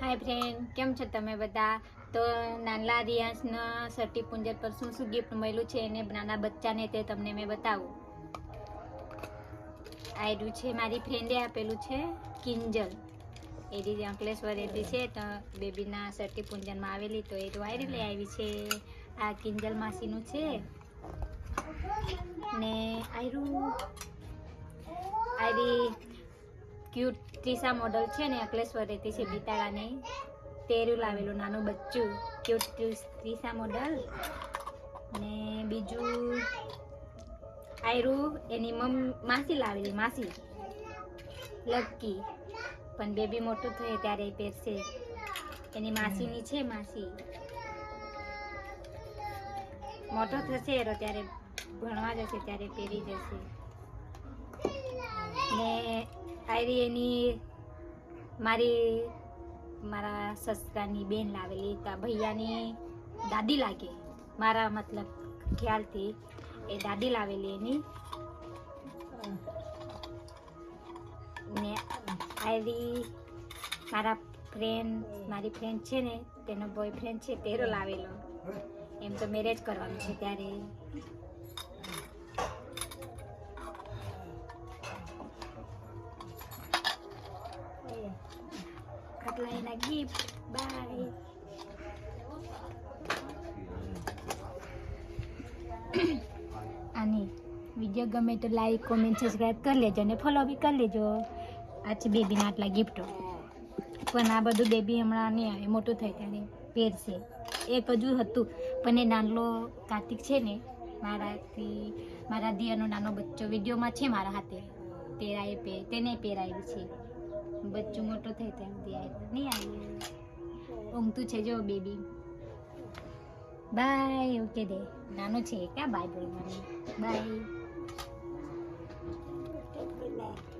હાય friend કેમ છો તમે બધા? તો નાનલા રિયાસના સટી પુંજર પર શું શું ગિફ્ટ મળ્યું છે એને નાના બચ્ચાને તે તમને મેં બતાવું. આવ્યું છે, મારી ફ્રેન્ડે આપેલું છે, કિંજલ. એ રીતે અંકલેશ્વર રહેતી છે, તો બેબીના સટી પૂંજનમાં આવેલી, તો એ તો વાયરી લઈ આવી છે. આ કિંજલ માસીનું છે. ને આયરું. આયરી ક્યુટ ત્રીસા મોડલ છે ને અંકલેશ્વર રહેતી છે બિતાળાની તેરું લાવેલું નાનું બચ્ચું. ક્યુટ ત્રીસા મોડલ ને બીજું આયરું, એની મમ, માસી લાવેલી, માસી. લકી પણ બેબી મોટું થયે ત્યારે એ પહેરશે એની માસીની છે માસી. મોટો થશે ત્યારે ભણવા જશે, ત્યારે પહેરી જશે. ને આયરી એની મારી, મારા સસરાની બેન લાવેલી તા ભૈયાની દાદી લાગે. મારા મતલબ ખ્યાલથી એ દાદી લાવેલી એની. ને આયરી મારા ફ્રેન્ડ મારી ફ્રેન્ડ છે ને, તેનો બોયફ્રેન્ડ છે, તેરો લાવેલો. એમ તો મેરેજ કરવાનું છે ત્યારે. આટલા એના ગિફ્ટ બાય આની વીડિયો ગમે તો લાઈક કોમેન્ટ સબસ્ક્રાઈબ કરી લેજો અને ફોલો બી કરી લેજો. આ છે બેબીના આટલા ગિફ્ટો પણ આ બધું બેબી હમણાં નહીં આવે, મોટું થાય ત્યારે પહેરશે. એક હજુ હતું, પણ એ નાનલો કાર્તિક છે ને, મારાથી, મારા દિયરનો નાનો બચ્ચો વિડીયોમાં છે મારા હાથે. પહેરાય પહે તેને પહેરાયું છે. બચ્ચું મોટો થાય ત્યાં સુધી આવ્યું નહીં આવ્યું ઊંઘતું છે જો બેબી. બાય ઓકે દે. નાનો છે ક્યાં બાય બોલવાનું બાય